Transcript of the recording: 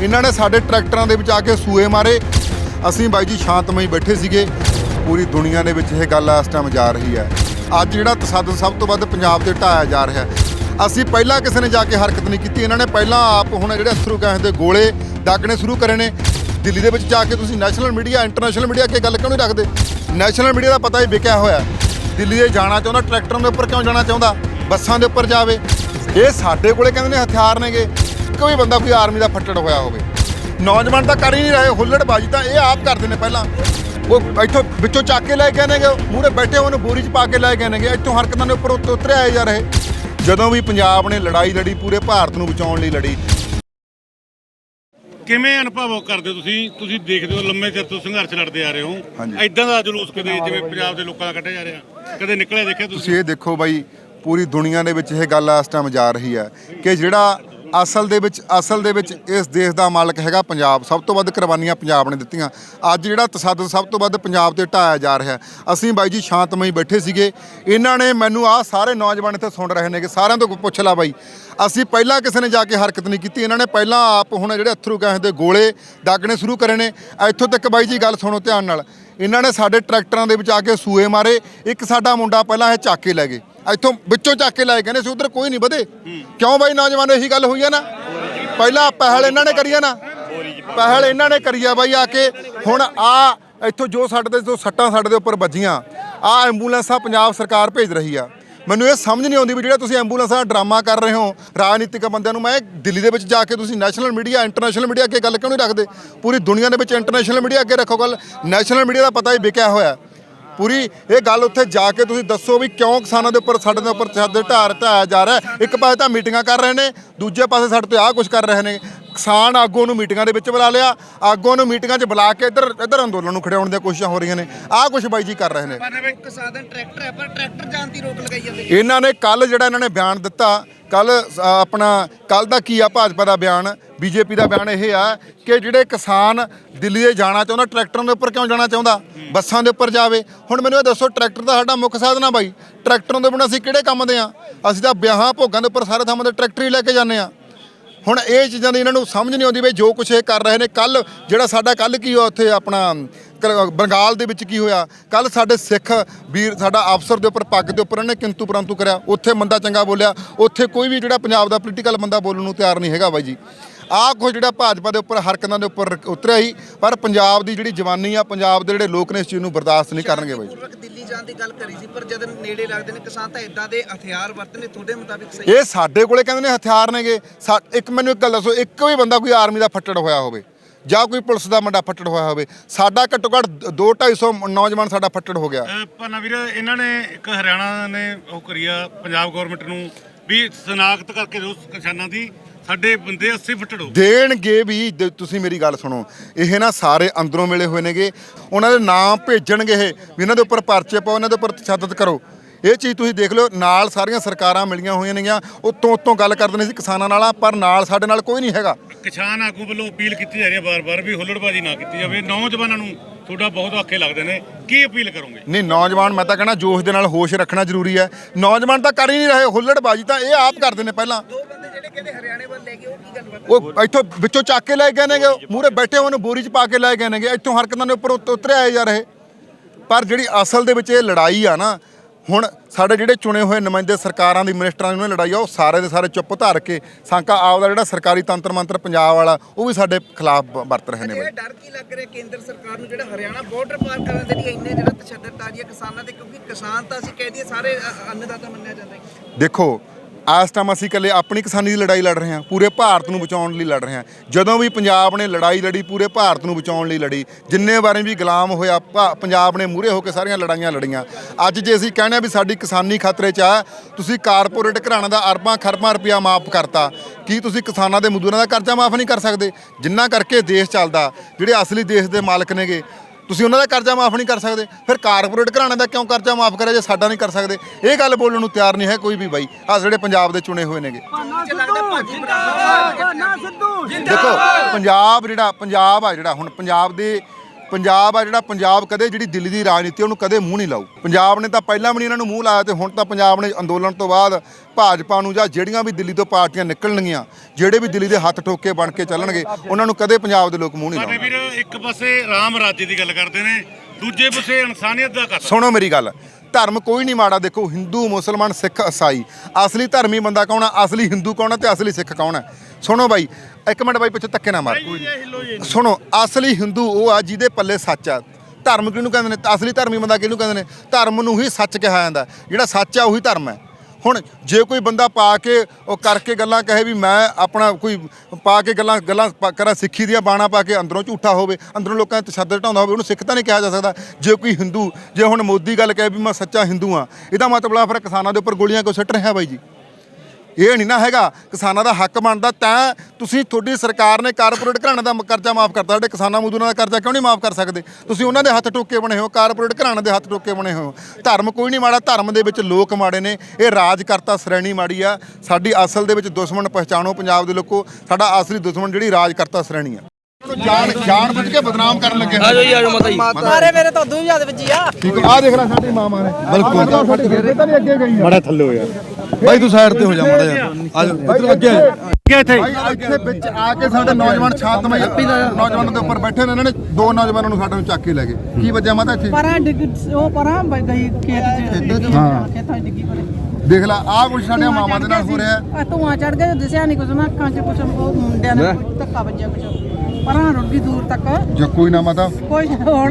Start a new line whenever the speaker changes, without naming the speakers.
ਇਹਨਾਂ ਨੇ ਸਾਡੇ ਟਰੈਕਟਰਾਂ ਦੇ ਵਿੱਚ ਆ ਕੇ ਸੂਏ ਮਾਰੇ। ਅਸੀਂ ਬਾਈ ਜੀ ਸ਼ਾਂਤਮਈ ਬੈਠੇ ਸੀਗੇ। ਪੂਰੀ ਦੁਨੀਆ ਦੇ ਵਿੱਚ ਇਹ ਗੱਲ ਇਸ ਟਾਈਮ ਜਾ ਰਹੀ ਹੈ। ਅੱਜ ਜਿਹੜਾ ਤਸੱਦਦ ਸਭ ਤੋਂ ਵੱਧ ਪੰਜਾਬ ਤੇ ਢਾਇਆ ਜਾ ਰਿਹਾ ਹੈ। ਅਸੀਂ ਪਹਿਲਾਂ ਕਿਸੇ ਨੇ ਜਾ ਕੇ ਹਰਕਤ ਨਹੀਂ ਕੀਤੀ। ਇਹਨਾਂ ਨੇ ਪਹਿਲਾਂ ਆਪ ਹੁਣ ਜਿਹੜੇ ਅਥਰੂ ਗੈਸ ਦੇ ਗੋਲੇ ਦਾਗਣੇ ਸ਼ੁਰੂ ਕਰੇ ਨੇ। ਦਿੱਲੀ ਦੇ ਵਿੱਚ ਜਾ ਕੇ ਤੁਸੀਂ ਨੈਸ਼ਨਲ ਮੀਡੀਆ ਇੰਟਰਨੈਸ਼ਨਲ ਮੀਡੀਆ ਅੱਗੇ ਗੱਲ ਕਿਉਂ ਨਹੀਂ ਰੱਖਦੇ? ਨੈਸ਼ਨਲ ਮੀਡੀਆ ਦਾ ਪਤਾ ਹੀ ਵਿਕਿਆ ਹੋਇਆ ਦਿੱਲੀ ਦੇ ਜਾਣਾ ਚਾਹੁੰਦਾ, ਟਰੈਕਟਰਾਂ ਦੇ ਉੱਪਰ ਕਿਉਂ ਜਾਣਾ ਚਾਹੁੰਦਾ? ਬੱਸਾਂ ਦੇ ਉੱਪਰ ਜਾਵੇ। ਇਹ ਸਾਡੇ ਕੋਲੇ ਕਹਿੰਦੇ ਨੇ ਹਥਿਆਰ ਨੇਗੇ। ਕੋਈ ਬੰਦਾ ਕੋਈ ਆਰਮੀ ਦਾ ਫੱਟੜ ਹੋਇਆ ਹੋਵੇ। ਨੌਜਵਾਨ ਤਾਂ ਕਰ ਹੀ ਨਹੀਂ ਰਹੇ ਹੁੱਲੜਬਾਜੀ ਤਾਂ ਇਹ ਆਪ ਕਰਦੇ ਨੇ ਪਹਿਲਾਂ। ਉਹ ਇੱਥੋਂ ਵਿੱਚੋਂ ਚੱਕ ਕੇ ਲੈ ਗਏ ਨੇਗੇ ਮੂਹਰੇ ਬੈਠੇ ਉਹਨੂੰ ਬੋਰੀ 'ਚ ਪਾ ਕੇ ਲੈ ਗਏ ਨੇਗੇ ਇੱਥੋਂ ਹਰਕਤਾਂ ਦੇ ਉੱਪਰ ਉੱਤੇ ਉਤਰੇ ਆਏ ਜਾ ਰਹੇ। ਜਦੋਂ ਵੀ ਪੰਜਾਬ ਨੇ ਲੜਾਈ ਲੜੀ ਪੂਰੇ ਭਾਰਤ ਨੂੰ ਬਚਾਉਣ ਲਈ ਲੜੀ।
ਕਿਵੇਂ ਅਨੁਭਵ ਕਰਦੇ ਹੋ ਤੁਸੀਂ? ਤੁਸੀਂ ਦੇਖਦੇ ਹੋ ਲੰਮੇ ਚਿਰ ਤੋਂ ਸੰਘਰਸ਼ ਲੜਦੇ ਆ ਰਹੇ ਹੋ। ਐਦਾਂ ਦਾ ਜਲੂਸ ਕਦੇ ਜਿਵੇਂ ਪੰਜਾਬ ਦੇ ਲੋਕਾਂ ਦਾ ਕੱਢਿਆ ਜਾ ਰਿਹਾ? ਕਦੇ ਨਿਕਲਿਆ ਦੇਖਿਆ ਤੁਸੀਂ?
ਤੁਸੀਂ ਇਹ ਦੇਖੋ ਬਾਈ ਪੂਰੀ ਦੁਨੀਆ ਦੇ ਵਿੱਚ ਇਹ ਗੱਲ ਇਸ ਟਾਈਮ ਜਾ ਰਹੀ ਹੈ ਕਿ ਜਿਹੜਾ ਅਸਲ ਦੇ ਵਿੱਚ, ਅਸਲ ਦੇ ਵਿੱਚ ਇਸ ਦੇਸ਼ ਦਾ ਮਾਲਕ ਹੈਗਾ ਪੰਜਾਬ। ਸਭ ਤੋਂ ਵੱਧ ਕੁਰਬਾਨੀਆਂ ਪੰਜਾਬ ਨੇ ਦਿੱਤੀਆਂ। ਅੱਜ ਜਿਹੜਾ ਤਸੱਦਦ ਸਭ ਤੋਂ ਵੱਧ ਪੰਜਾਬ ਤੇ ਢਾਇਆ ਜਾ ਰਿਹਾ ਅਸੀਂ ਬਾਈ ਜੀ ਸ਼ਾਂਤਮਈ ਬੈਠੇ ਸੀਗੇ। ਇਹਨਾਂ ਨੇ ਮੈਨੂੰ ਆਹ ਸਾਰੇ ਨੌਜਵਾਨ ਇੱਥੇ ਸੁਣ ਰਹੇ ਨੇ ਕਿ ਸਾਰਿਆਂ ਤੋਂ ਪੁੱਛ ਲਾ ਬਾਈ। ਅਸੀਂ ਪਹਿਲਾਂ ਕਿਸੇ ਨੇ ਜਾ ਕੇ ਹਰਕਤ ਨਹੀਂ ਕੀਤੀ। ਇਹਨਾਂ ਨੇ ਪਹਿਲਾਂ ਆਪ ਹੁਣ ਜਿਹੜੇ ਅਥਰੂ ਗੈਸ ਦੇ ਗੋਲੇ ਦਾਗਣੇ ਸ਼ੁਰੂ ਕਰੇ ਨੇ। ਇੱਥੋਂ ਤੱਕ ਬਾਈ ਜੀ ਗੱਲ ਸੁਣੋ ਧਿਆਨ ਨਾਲ। ਇਹਨਾਂ ਨੇ ਸਾਡੇ ਟਰੈਕਟਰਾਂ ਦੇ ਵਿੱਚ ਆ ਕੇ ਸੂਏ ਮਾਰੇ। ਇੱਕ ਸਾਡਾ ਮੁੰਡਾ ਪਹਿਲਾਂ ਇਹ ਚੱਕ ਕੇ ਲੈ ਗਏ। ਇੱਥੋਂ ਵਿੱਚੋਂ ਚੱਕ ਕੇ ਲਾਏ, ਕਹਿੰਦੇ ਸੀ ਉਧਰ ਕੋਈ ਨਹੀਂ ਵਧੇ। ਕਿਉਂ ਬਾਈ, ਨੌਜਵਾਨ, ਇਹੀ ਗੱਲ ਹੋਈ ਆ ਨਾ। ਪਹਿਲਾਂ ਪਹਿਲ ਇਹਨਾਂ ਨੇ ਕਰੀ ਆ ਨਾ। ਪਹਿਲ ਇਹਨਾਂ ਨੇ ਕਰੀ ਆ ਬਾਈ ਆ ਕੇ। ਹੁਣ ਆ ਇੱਥੋਂ ਜੋ ਸਾਡੇ ਦੇ ਜੋ ਸੱਟਾਂ ਸਾਡੇ ਦੇ ਉੱਪਰ ਵੱਜੀਆਂ, ਆ ਐਂਬੂਲੈਂਸਾਂ ਪੰਜਾਬ ਸਰਕਾਰ ਭੇਜ ਰਹੀ ਆ। ਮੈਨੂੰ ਇਹ ਸਮਝ ਨਹੀਂ ਆਉਂਦੀ ਵੀ ਜਿਹੜਾ ਤੁਸੀਂ ਐਂਬੂਲੈਂਸਾਂ ਦਾ ਡਰਾਮਾ ਕਰ ਰਹੇ ਹੋ, ਰਾਜਨੀਤਿਕ ਬੰਦਿਆਂ ਨੂੰ, ਮੈਂ ਦਿੱਲੀ ਦੇ ਵਿੱਚ ਜਾ ਕੇ ਤੁਸੀਂ ਨੈਸ਼ਨਲ ਮੀਡੀਆ, ਇੰਟਰਨੈਸ਼ਨਲ ਮੀਡੀਆ ਅੱਗੇ ਗੱਲ ਕਿਉਂ ਨਹੀਂ ਰੱਖਦੇ? ਪੂਰੀ ਦੁਨੀਆ ਦੇ ਵਿੱਚ ਇੰਟਰਨੈਸ਼ਨਲ ਮੀਡੀਆ ਅੱਗੇ ਰੱਖੋ ਗੱਲ। ਨੈਸ਼ਨਲ ਮੀਡੀਆ ਦਾ ਪਤਾ ਹੀ ਵਿਕਿਆ ਹੋਇਆ। ਪੂਰੀ ਇਹ ਗੱਲ ਉੱਥੇ ਜਾ ਕੇ ਤੁਸੀਂ ਦੱਸੋ ਵੀ ਕਿਉਂ ਕਿਸਾਨਾਂ ਦੇ ਉੱਪਰ, ਸਾਡੇ ਦੇ ਉੱਪਰ ਤਸ਼ੱਦਦ ਢਾਰ ਢਾਇਆ ਜਾ ਰਿਹਾ ਹੈ। ਇੱਕ ਪਾਸੇ ਤਾਂ ਮੀਟਿੰਗਾਂ ਕਰ ਰਹੇ ਨੇ, ਦੂਜੇ ਪਾਸੇ ਸਾਡੇ ਤੇ ਆਹ ਕੁਝ ਕਰ ਰਹੇ ਨੇ ਕਿਸਾਨ ਆਗੂ ਨੂੰ ਮੀਟਿੰਗਾਂ ਦੇ ਵਿੱਚ ਬੁਲਾ ਲਿਆ। ਆਗੂ ਨੂੰ ਮੀਟਿੰਗਾਂ 'ਚ ਬੁਲਾ ਕੇ ਇੱਧਰ ਇੱਧਰ ਅੰਦੋਲਨ ਨੂੰ ਖੜਾਉਣ ਦੀਆਂ ਕੋਸ਼ਿਸ਼ਾਂ ਹੋ ਰਹੀਆਂ ਨੇ। ਆਹ ਕੁਝ ਬਾਈ ਜੀ ਕਰ ਰਹੇ ਨੇ।
ਪਰ ਕਿਸਾਨ ਟਰੈਕਟਰ ਹੈ ਪਰ ਟਰੈਕਟਰ ਜਾਣ ਦੀ ਰੋਕ ਲਗਾਈ ਜਾਂਦੀ
ਇਹਨਾਂ ਨੇ ਕੱਲ ਜਿਹੜਾ ਇਹਨਾਂ ਨੇ ਬਿਆਨ ਦਿੱਤਾ ਕੱਲ ਆਪਣਾ ਕੱਲ ਦਾ ਕੀ ਆ ਭਾਜਪਾ ਦਾ ਬਿਆਨ? ਬੀਜੇਪੀ ਦਾ ਬਿਆਨ ਇਹ ਆ ਕਿ ਜਿਹੜੇ ਕਿਸਾਨ ਦਿੱਲੀ ਦੇ ਜਾਣਾ ਚਾਹੁੰਦਾ ਟਰੈਕਟਰਾਂ ਦੇ ਉੱਪਰ ਕਿਉਂ ਜਾਣਾ ਚਾਹੁੰਦਾ? ਬੱਸਾਂ ਦੇ ਉੱਪਰ ਜਾਵੇ। ਹੁਣ ਮੈਨੂੰ ਇਹ ਦੱਸੋ ਟਰੈਕਟਰ ਤਾਂ ਸਾਡਾ ਮੁੱਖ ਸਾਧਨ ਆ ਬਾਈ। ਟਰੈਕਟਰਾਂ ਦੇ ਬਿਨਾਂ ਅਸੀਂ ਕਿਹੜੇ ਕੰਮ ਦੇ ਆ? ਅਸੀਂ ਤਾਂ ਵਿਆਹਾਂ ਭੋਗਾਂ ਦੇ ਉੱਪਰ ਸਾਰੇ ਥਾਵਾਂ ਤੇ ਟਰੈਕਟਰ ਹੀ ਲੈ ਕੇ ਜਾਂਦੇ ਆ। ਹੁਣ ਇਹ ਚੀਜ਼ਾਂ ਦੀ ਇਹਨਾਂ ਨੂੰ ਸਮਝ ਨਹੀਂ ਆਉਂਦੀ ਵੀ ਜੋ ਕੁਛ ਇਹ ਕਰ ਰਹੇ ਨੇ ਕੱਲ ਜਿਹੜਾ ਸਾਡਾ ਕੱਲ ਕੀ ਹੋਇਆ ਉੱਥੇ ਆਪਣਾ ਬੰਗਾਲ ਦੇ ਵਿੱਚ ਕੀ ਹੋਇਆ? ਕੱਲ ਸਾਡੇ ਸਿੱਖ ਵੀਰ, ਸਾਡਾ ਅਫਸਰ ਦੇ ਉੱਪਰ ਪੱਗ ਦੇ ਉੱਪਰ ਇਹਨੇ ਕਿੰਤੂ ਪਰੰਤੂ ਕਰਿਆ। ਉੱਥੇ ਮੰਦਾ ਚੰਗਾ ਬੋਲਿਆ। ਉੱਥੇ ਕੋਈ ਵੀ ਜਿਹੜਾ ਪੰਜਾਬ ਦਾ ਪੋਲੀਟੀਕਲ ਬੰਦਾ ਬੋਲਣ ਨੂੰ ਤਿਆਰ ਨਹੀਂ ਹੈਗਾ ਬਾਈ ਜੀ। ਆਹ ਕੁਝ ਜਿਹੜਾ ਭਾਜਪਾ ਦੇ ਉੱਪਰ ਹਰਕਤਾਂ ਦੇ ਉੱਪਰ ਉਤਰਿਆ ਹੀ ਪਰ ਪੰਜਾਬ ਦੀ ਜਿਹੜੀ ਜਵਾਨੀ ਆ ਪੰਜਾਬ ਦੇ ਜਿਹੜੇ ਲੋਕ ਨੇ ਇਸ ਚੀਜ਼ ਨੂੰ ਬਰਦਾਸ਼ਤ ਨਹੀਂ ਕਰਨਗੇ ਬਾਈ
ਦਿੱਲੀ ਜਾਣ ਦੀ ਗੱਲ ਕਰੀ ਸੀ ਪਰ ਜਦ ਨੇੜੇ ਲੱਗਦੇ ਨੇ ਕਿਸਾਨ ਤਾਂ ਇਦਾਂ ਦੇ ਹਥਿਆਰ ਵਰਤਨੇ ਤੁਹਾਡੇ ਮੁਤਾਬਿਕ ਸਹੀ?
ਇਹ ਸਾਡੇ ਕੋਲੇ ਕਹਿੰਦੇ ਨੇ ਹਥਿਆਰ ਨੇਗੇ। ਇੱਕ ਮੈਨੂੰ ਇੱਕ ਗੱਲ ਦੱਸੋ ਇੱਕ ਵੀ ਬੰਦਾ ਕੋਈ ਆਰਮੀ ਦਾ ਫੱਟੜ ਹੋਇਆ ਹੋਵੇ ਜਾਂ ਕੋਈ ਪੁਲਿਸ ਦਾ ਮੁੰਡਾ ਫੱਟੜ ਹੋਇਆ ਹੋਵੇ ਸਾਡਾ ਘੱਟੋ ਘੱਟ 2 250 ਨੌਜਵਾਨ ਸਾਡਾ ਫੱਟੜ ਹੋ ਗਿਆ।
ਪੰਨਾ ਵੀਰ ਇਹਨਾਂ ਨੇ ਇੱਕ ਹਰਿਆਣਾ ਨੇ ਉਹ ਕਰੀ ਆ ਪੰਜਾਬ ਗਵਰਨਮੈਂਟ ਨੂੰ ਵੀ ਸਨਾਖਤ ਕਰਕੇ ਦਿਓ ਕਿਸਾਨਾਂ ਦੀ ਸਾਡੇ ਬੰਦੇ 80 ਫੁੱਟੜ ਹੋ
ਦੇਣਗੇ ਵੀ ਦ- ਤੁਸੀਂ ਮੇਰੀ ਗੱਲ ਸੁਣੋ। ਇਹ ਨਾ ਸਾਰੇ ਅੰਦਰੋਂ ਮਿਲੇ ਹੋਏ ਨੇਗੇ। ਉਹਨਾਂ ਦੇ ਨਾਮ ਭੇਜਣਗੇ ਇਹ ਵੀ ਇਹਨਾਂ ਦੇ ਉੱਪਰ ਪਰਚੇ ਪਾਓ ਇਹਨਾਂ ਦੇ ਉੱਪਰ ਤਸ਼ੱਦਦ ਕਰੋ। ਇਹ ਚੀਜ਼ ਤੁਸੀਂ ਦੇਖ ਲਿਓ ਨਾਲ ਸਾਰੀਆਂ ਸਰਕਾਰਾਂ ਮਿਲੀਆਂ ਹੋਈਆਂ ਨੇਗੀਆਂ। ਉਤੋਂ ਉਤੋਂ ਗੱਲ ਕਰਦੇ ਨੇ ਸੀ ਕਿਸਾਨਾਂ ਨਾਲ ਪਰ ਨਾਲ ਸਾਡੇ ਨਾਲ ਕੋਈ ਨਹੀਂ ਹੈਗਾ।
ਕਿਸਾਨ ਆਗੂ ਵੱਲੋਂ ਅਪੀਲ ਕੀਤੀ ਜਾ ਰਹੀ ਹੈ ਬਾਰ-ਬਾਰ ਵੀ ਹੁੱਲੜਬਾਜ਼ੀ ਨਾ ਕੀਤੀ ਜਾਵੇ। ਨੌਜਵਾਨਾਂ ਨੂੰ ਤੁਹਾਡਾ ਬਹੁਤ ਔਖੇ ਲੱਗਦੇ ਨੇ। ਕੀ ਅਪੀਲ ਕਰੋਗੇ?
ਨਹੀਂ ਨੌਜਵਾਨ ਮੈਂ ਤਾਂ ਕਹਿੰਦਾ ਜੋਸ਼ ਦੇ ਨਾਲ ਹੋਸ਼ ਰੱਖਣਾ ਜ਼ਰੂਰੀ ਹੈ। ਨੌਜਵਾਨ ਤਾਂ ਕਰ ਹੀ ਨਹੀਂ ਰਹੇ ਹੁੱਲੜਬਾਜੀ ਤਾਂ ਇਹ ਆਪ ਕਰਦੇ ਨੇ ਪਹਿਲਾਂ।
ਦੋ ਬੰਦੇ ਜਿਹੜੇ ਕਹਿੰਦੇ ਹਰਿਆਣੇ ਵੱਲ ਲੈ ਗਏ ਉਹ ਕੀ ਗੱਲ ਬਾਤ
ਉਹ ਇੱਥੋਂ ਵਿੱਚੋਂ ਚੱਕ ਕੇ ਲੈ ਗਏ ਨੇਗੇ ਮੂਹਰੇ ਬੈਠੇ ਉਹਨੂੰ ਬੋਰੀ 'ਚ ਪਾ ਕੇ ਲੈ ਗਏ ਨੇਗੇ ਇੱਥੋਂ ਹਰਕਤਾਂ ਦੇ ਉੱਪਰ ਉੱਤੇ ਉਤਰੇ ਆਏ ਜਾ ਰਹੇ। ਪਰ ਜਿਹੜੀ ਅਸਲ ਦੇ ਵਿੱਚ ਇਹ ਲੜਾਈ ਆ ਨਾ ਹੁਣ ਸਾਡੇ ਜਿਹੜੇ ਚੁਣੇ ਹੋਏ ਨੁਮਾਇੰਦੇ ਸਰਕਾਰਾਂ ਦੀ ਮਿਨਿਸਟਰਾਂ ਦੀ ਲੜਾਈ ਆ ਉਹ ਸਾਰੇ ਦੇ ਸਾਰੇ ਚੁੱਪ ਧਾਰ ਕੇ ਸਾਂਕਾ ਆਪ ਦਾ ਜਿਹੜਾ ਸਰਕਾਰੀ ਤੰਤਰ ਮੰਤਰ ਪੰਜਾਬ ਵਾਲਾ ਉਹ ਵੀ ਸਾਡੇ ਖਿਲਾਫ ਵਰਤ ਰਹੇ ਨੇ ਬਾਈ।
ਡਰ ਕੀ ਲੱਗ ਰਿਹਾ ਕੇਂਦਰ ਸਰਕਾਰ ਨੂੰ? ਜਿਹੜਾ ਹਰਿਆਣਾ ਬਾਰਡਰ ਪਾਰ ਕਰਨ ਦੇ ਲਈ ਇੰਨੇ ਜਿਹੜਾ ਤਸ਼ੱਦਦ ਆ ਰਹੀ ਹੈ ਕਿਸਾਨਾਂ ਤੇ ਕਿਉਂਕਿ ਕਿਸਾਨ ਤਾਂ ਅਸੀਂ ਕਹਿ ਦਈਏ ਸਾਰੇ ਅੰਨਦਾਤਾ ਮੰਨਿਆ ਜਾਂਦਾ ਹੈ।
ਦੇਖੋ ਇਸ ਟਾਈਮ ਅਸੀਂ ਇਕੱਲੇ ਆਪਣੀ ਕਿਸਾਨੀ ਦੀ ਲੜਾਈ ਲੜ ਰਹੇ ਹਾਂ, ਪੂਰੇ ਭਾਰਤ ਨੂੰ ਬਚਾਉਣ ਲਈ ਲੜ ਰਹੇ ਹਾਂ। ਜਦੋਂ ਵੀ ਪੰਜਾਬ ਨੇ ਲੜਾਈ ਲੜੀ, ਪੂਰੇ ਭਾਰਤ ਨੂੰ ਬਚਾਉਣ ਲਈ ਲੜੀ, ਜਿੰਨੇ ਵਾਰੀ ਵੀ ਗੁਲਾਮ ਹੋਇਆ, ਭਾ- ਪੰਜਾਬ ਨੇ ਮੂਰੇ ਹੋ ਕੇ ਸਾਰੀਆਂ ਲੜਾਈਆਂ ਲੜੀਆਂ। ਅੱਜ ਜੇ ਅਸੀਂ ਕਹਿੰਦੇ ਹਾਂ ਵੀ ਸਾਡੀ ਕਿਸਾਨੀ ਖਤਰੇ 'ਚ ਆ, ਤੁਸੀਂ ਕਾਰਪੋਰੇਟ ਘਰਾਣਾ ਦਾ ਅਰਬਾਂ ਖਰਬਾਂ ਰੁਪਇਆ ਮਾਫ ਕਰਤਾ, ਕੀ ਤੁਸੀਂ ਕਿਸਾਨਾਂ ਦੇ ਮਜ਼ਦੂਰਾਂ ਦਾ ਕਰਜ਼ਾ ਮਾਫ ਨਹੀਂ ਕਰ ਸਕਦੇ? ਜਿੰਨਾ ਕਰਕੇ ਦੇਸ਼ ਚੱਲਦਾ, ਜਿਹੜੇ ਅਸਲੀ ਦੇਸ਼ ਦੇ ਮਾਲਕ ਨੇਗੇ ਤੁਸੀਂ ਉਹਨਾਂ ਦਾ ਕਰਜ਼ਾ ਮਾਫ ਨਹੀਂ ਕਰ ਸਕਦੇ। ਫਿਰ ਕਾਰਪੋਰੇਟ ਘਰਾਣੇ ਦਾ ਕਿਉਂ ਕਰਜ਼ਾ ਮਾਫ ਕਰਿਆ ਜੇ ਸਾਡਾ ਨਹੀਂ ਕਰ ਸਕਦੇ? ਇਹ ਗੱਲ ਬੋਲਣ ਨੂੰ ਤਿਆਰ ਨਹੀਂ ਹੈ ਕੋਈ ਵੀ ਬਾਈ। ਆ ਜਿਹੜੇ ਪੰਜਾਬ ਦੇ ਚੁਣੇ ਹੋਏ ਨੇਗੇ। ਦੇਖੋ ਪੰਜਾਬ ਜਿਹੜਾ ਪੰਜਾਬ ਆ ਜਿਹੜਾ ਹੁਣ ਪੰਜਾਬ ਦੇ ਪੰਜਾਬ ਆ ਜਿਹੜਾ ਪੰਜਾਬ ਕਦੇ ਜਿਹੜੀ ਦਿੱਲੀ ਦੀ ਰਾਜਨੀਤੀ ਉਹਨੂੰ ਕਦੇ ਮੂੰਹ ਨਹੀਂ ਲਾਊ। ਪੰਜਾਬ ਨੇ ਤਾਂ ਪਹਿਲਾਂ ਵੀ ਨਹੀਂ ਇਹਨਾਂ ਨੂੰ ਮੂੰਹ ਲਾਇਆ ਤੇ ਹੁਣ ਤਾਂ ਪੰਜਾਬ ਨੇ ਅੰਦੋਲਨ ਤੋਂ ਬਾਅਦ ਭਾਜਪਾ ਨੂੰ ਜਾਂ ਜਿਹੜੀਆਂ ਵੀ ਦਿੱਲੀ ਤੋਂ ਪਾਰਟੀਆਂ ਨਿਕਲਣਗੀਆਂ ਜਿਹੜੇ ਵੀ ਦਿੱਲੀ ਦੇ ਹੱਥ ਠੋਕੇ ਬਣ ਕੇ ਚੱਲਣਗੇ ਉਹਨਾਂ ਨੂੰ ਕਦੇ ਪੰਜਾਬ ਦੇ ਲੋਕ ਮੂੰਹ ਨਹੀਂ ਲਾਉਣਗੇ
ਵੀਰ ਇੱਕ ਪਾਸੇ ਰਾਮ ਰਾਜੇ ਦੀ ਗੱਲ ਕਰਦੇ ਨੇ ਦੂਜੇ ਪਾਸੇ ਇਨਸਾਨੀਅਤ ਦਾ ਕਤਲ
ਸੁਣੋ ਮੇਰੀ ਗੱਲ ਧਰਮ ਕੋਈ ਨਹੀਂ ਮਾੜਾ ਦੇਖੋ ਹਿੰਦੂ ਮੁਸਲਮਾਨ ਸਿੱਖ ਈਸਾਈ ਅਸਲੀ ਧਰਮੀ ਬੰਦਾ ਕੌਣ ਆ? ਅਸਲੀ ਹਿੰਦੂ ਕੌਣ ਆ ਤੇ ਅਸਲੀ ਸਿੱਖ ਕੌਣ ਆ? ਸੁਣੋ ਬਾਈ ਇੱਕ ਮਿੰਟ ਬਾਈ ਪਿੱਛੇ ਧੱਕੇ ਨਾ ਮਾਰ। ਸੁਣੋ ਅਸਲੀ ਹਿੰਦੂ ਉਹ ਆ ਜਿਹਦੇ ਪੱਲੇ ਸੱਚ ਆ। ਧਰਮ ਕਿਹਨੂੰ ਕਹਿੰਦੇ ਨੇ? ਅਸਲੀ ਧਰਮੀ ਬੰਦਾ ਕਿਹਨੂੰ ਕਹਿੰਦੇ ਨੇ? ਧਰਮ ਨੂੰ ਹੀ ਸੱਚ ਕਿਹਾ ਜਾਂਦਾ। ਜਿਹੜਾ ਸੱਚ ਆ ਉਹੀ ਧਰਮ ਹੈ। ਹੁਣ ਜੇ ਕੋਈ ਬੰਦਾ ਪਾ ਕੇ ਉਹ ਕਰਕੇ ਗੱਲਾਂ ਕਹੇ ਵੀ ਮੈਂ ਆਪਣਾ ਕੋਈ ਪਾ ਕੇ ਗੱਲਾਂ ਗੱਲਾਂ ਪਾ- ਕਰਾਂ, ਸਿੱਖੀ ਦੀਆਂ ਬਾਣਾ ਪਾ ਕੇ ਅੰਦਰੋਂ ਝੂਠਾ ਹੋਵੇ, ਅੰਦਰੋਂ ਲੋਕਾਂ ਦੇ ਤਸ਼ੱਦਦ ਢਾਉਂਦਾ ਹੋਵੇ, ਉਹਨੂੰ ਸਿੱਖ ਤਾਂ ਨਹੀਂ ਕਿਹਾ ਜਾ ਸਕਦਾ। ਜੇ ਕੋਈ ਹਿੰਦੂ, ਜੇ ਹੁਣ ਮੋਦੀ ਗੱਲ ਕਹੇ ਵੀ ਮੈਂ ਸੱਚਾ ਹਿੰਦੂ ਆ ਇਹਦਾ ਮਤਲਬ ਆ ਫਿਰ ਕਿਸਾਨਾਂ ਦੇ ਉੱਪਰ ਗੋਲੀਆਂ ਕਿਉਂ ਸਿੱਟ ਰਿਹਾ ਬਾਈ ਜੀ? ਇਹ ਨਹੀਂ ਨਾ ਹੈਗਾ, ਕਿਸਾਨਾਂ ਦਾ ਹੱਕ ਬਣਦਾ, ਤਾਂ ਤੁਸੀਂ ਤੁਹਾਡੀ ਸਰਕਾਰ ਨੇ ਕਾਰਪੋਰੇਟ ਘਰਾਣੇ ਦਾ ਕਰਜ਼ਾ ਮਾਫ ਕਰਤਾ, ਸਾਡੇ ਕਿਸਾਨਾਂ ਮਜ਼ਦੂਰਾਂ ਦਾ ਕਰਜ਼ਾ ਕਿਉਂ ਨਹੀਂ ਮਾਫ ਕਰ ਸਕਦੇ? ਤੁਸੀਂ ਉਹਨਾਂ ਦੇ ਹੱਥ ਟੋਕੇ ਬਣੇ ਹੋ, ਕਾਰਪੋਰੇਟ ਘਰਾਣੇ ਦੇ ਹੱਥ ਟੋਕੇ ਬਣੇ ਹੋ। ਧਰਮ ਕੋਈ ਨਹੀਂ ਮਾੜਾ, ਧਰਮ ਦੇ ਵਿੱਚ ਲੋਕ ਮਾੜੇ ਨੇ, ਇਹ ਰਾਜ ਕਰਤਾ ਸ਼੍ਰੇਣੀ ਮਾੜੀ ਆ। ਸਾਡੀ ਅਸਲ ਦੇ ਵਿੱਚ ਦੁਸ਼ਮਣ, ਪਹਿਚਾਣੋ ਪੰਜਾਬ ਦੇ ਲੋਕੋ, ਸਾਡਾ ਅਸਲੀ ਦੁਸ਼ਮਣ ਜਿਹੜੀ ਰਾਜ ਕਰਤਾ ਸ਼੍ਰੇਣੀ ਆ। ਜਾਣ ਜਾਣ ਬੁੱਝ ਕੇ ਬਦਨਾਮ ਕਰਨ ਲੱਗੇ ਹੋਏ
ਆਜੋ ਜੀ ਆਜੋ ਮਾਤਾ ਜੀ।
ਮਾਰੇ ਮੇਰੇ ਤਾਂ ਉਦੋਂ ਵੀ ਜ਼ਿਆਦਾ ਵੱਜੀ ਆ।
ਠੀਕ ਹੈ। ਆ ਦੇਖ ਲੈ ਸਾਡੀ ਮਾਮਾ ਨੇ। ਬਿਲਕੁਲ। ਸਾਡੀ ਬੇਬੇ ਤਾਂ ਨਹੀਂ ਅੱਗੇ ਗਈ ਆ।
ਬੜਾ ਥੱਲੇ ਹੋ ਯਾਰ। ਬਾਈ ਤੂੰ ਸਾਈਡ ਤੇ ਹੋ ਜਾ ਮਾੜਾ ਜਿਹਾ। ਆ ਜਾ ਇੱਧਰ ਅੱਗੇ ਆ। ਜਾ।
ਇੱਥੇ
ਇੱਥੇ ਵਿੱਚ ਆ ਕੇ ਸਾਡੇ ਨੌਜਵਾਨ ਛਾਤਮਈ ਨੌਜਵਾਨਾਂ ਦੇ ਉੱਪਰ ਬੈਠੇ ਨੇ ਇਹਨਾਂ ਨੇ। ਦੋ ਨੌਜਵਾਨਾਂ ਨੂੰ ਸਾਡੇ ਨੂੰ ਚੱਕ ਕੇ ਲੈ ਗਏ। ਕੀ ਵਜ੍ਹਾ ਮਾਤਾ ਇੱਥੇ?
ਪਰਾਂ ਡਿੱਗ ਉਹ ਪਰਾਂ ਗਈ ਖੇਤ ਚ।
ਹਾਂ।
ਖੇਤਾਂ ਡਿੱਗੀ ਪਰੇ।
ਦੇਖ ਲੈ ਆਹ ਕੁਝ ਸਾਡੇ ਮਾਮਾ ਦੇ ਨਾਲ ਹੋ ਰਿਹਾ। ਹੈ।
ਆ ਧੂਆਂ ਚੜ ਗਿਆ ਦਿਸਿਆ ਨਹੀਂ ਕੁਝ ਮੈਂ ਅੱਖਾਂ 'ਚ ਕੁਝ ਉਹ ਮੁੰਡਿਆਂ ਨੇ ਧੱਕਾ ਵੱਜਿਆ ਕੁਝ ਪਰਾਂ ਰੁੜ ਗਈ ਦੂਰ ਤੱਕ।
ਜੇ ਕੋਈ ਨਾ ਮਾਤਾ।
ਕੋਈ ਹੁਣ